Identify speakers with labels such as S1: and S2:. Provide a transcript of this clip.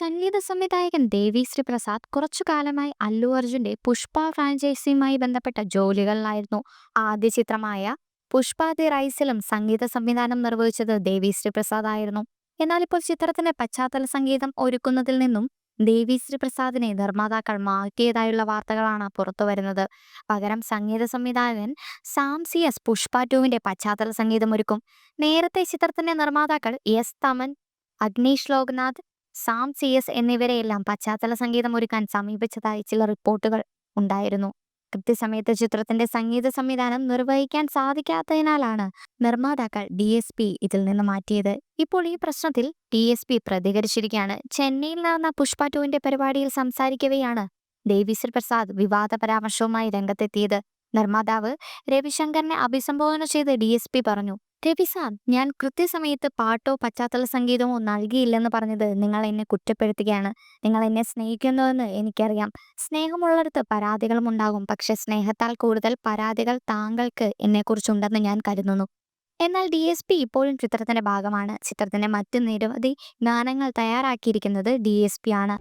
S1: സംഗീത സംവിധായകൻ ദേവിശ്രീ പ്രസാദ് കുറച്ചു കാലമായി അല്ലു അർജുന്റെ പുഷ്പ ഫ്രാഞ്ചൈസിയുമായി ബന്ധപ്പെട്ട ജോലികളിലായിരുന്നു. ആദ്യ ചിത്രമായ പുഷ്പ ദി റൈസിലും സംഗീത സംവിധാനം നിർവഹിച്ചത് ദേവിശ്രീ പ്രസാദ് ആയിരുന്നു എന്നാൽ ഇപ്പോൾ ചിത്രത്തിന്റെ പശ്ചാത്തല സംഗീതം ഒരുക്കുന്നതിൽ നിന്നും ദേവിശ്രീ പ്രസാദിനെ നിർമ്മാതാക്കൾ മാറ്റിയതായുള്ള വാർത്തകളാണ് പുറത്തുവരുന്നത് പകരം സംഗീത സംവിധായകൻ സാം സി എസ് പുഷ്പ ടുവിന്റെ പശ്ചാത്തല സംഗീതം ഒരുക്കും. നേരത്തെ ചിത്രത്തിന്റെ നിർമ്മാതാക്കൾ S Thaman Agneesh Loknath Sam C S എന്നിവരെയെല്ലാം പശ്ചാത്തല സംഗീതം ഒരുക്കാൻ സമീപിച്ചതായി ചില റിപ്പോർട്ടുകൾ ഉണ്ടായിരുന്നു. കൃത്യസമയത്ത് ചിത്രത്തിന്റെ സംഗീത സംവിധാനം നിർവഹിക്കാൻ സാധിക്കാത്തതിനാലാണ് നിർമ്മാതാക്കൾ ഡി എസ് പി ഇതിൽ നിന്ന് മാറ്റിയത്. ഇപ്പോൾ ഈ പ്രശ്നത്തിൽ ഡി എസ് പി പ്രതികരിച്ചിരിക്കുകയാണ്. ചെന്നൈയിൽ നടന്ന പുഷ്പ ടുവിന്റെ പരിപാടിയിൽ സംസാരിക്കവെയാണ് ദേവീശ്വർ പ്രസാദ് വിവാദ പരാമർശവുമായി രംഗത്തെത്തിയത്. നിർമ്മാതാവ് രവിശങ്കറിനെ അഭിസംബോധന ചെയ്ത് ഡി എസ് പി പറഞ്ഞു രവി സാർ ഞാൻ കൃത്യസമയത്ത് പാട്ടോ പശ്ചാത്തല സംഗീതമോ നൽകിയില്ലെന്ന് പറഞ്ഞത് നിങ്ങൾ എന്നെ കുറ്റപ്പെടുത്തുകയാണ്. നിങ്ങൾ എന്നെ സ്നേഹിക്കുന്നുവെന്ന് എനിക്കറിയാം. സ്നേഹമുള്ളിടത്ത് പരാതികളും ഉണ്ടാകും. പക്ഷെ സ്നേഹത്താൽ കൂടുതൽ പരാതികൾ താങ്കൾക്ക് എന്നെക്കുറിച്ചുണ്ടെന്ന് ഞാൻ കരുതുന്നു. എന്നാൽ ഡി എസ് പി ഇപ്പോഴും ചിത്രത്തിന്റെ ഭാഗമാണ്. ചിത്രത്തിന്റെ മറ്റ് നിരവധി ഗാനങ്ങൾ തയ്യാറാക്കിയിരിക്കുന്നത് ഡി എസ് പി ആണ്.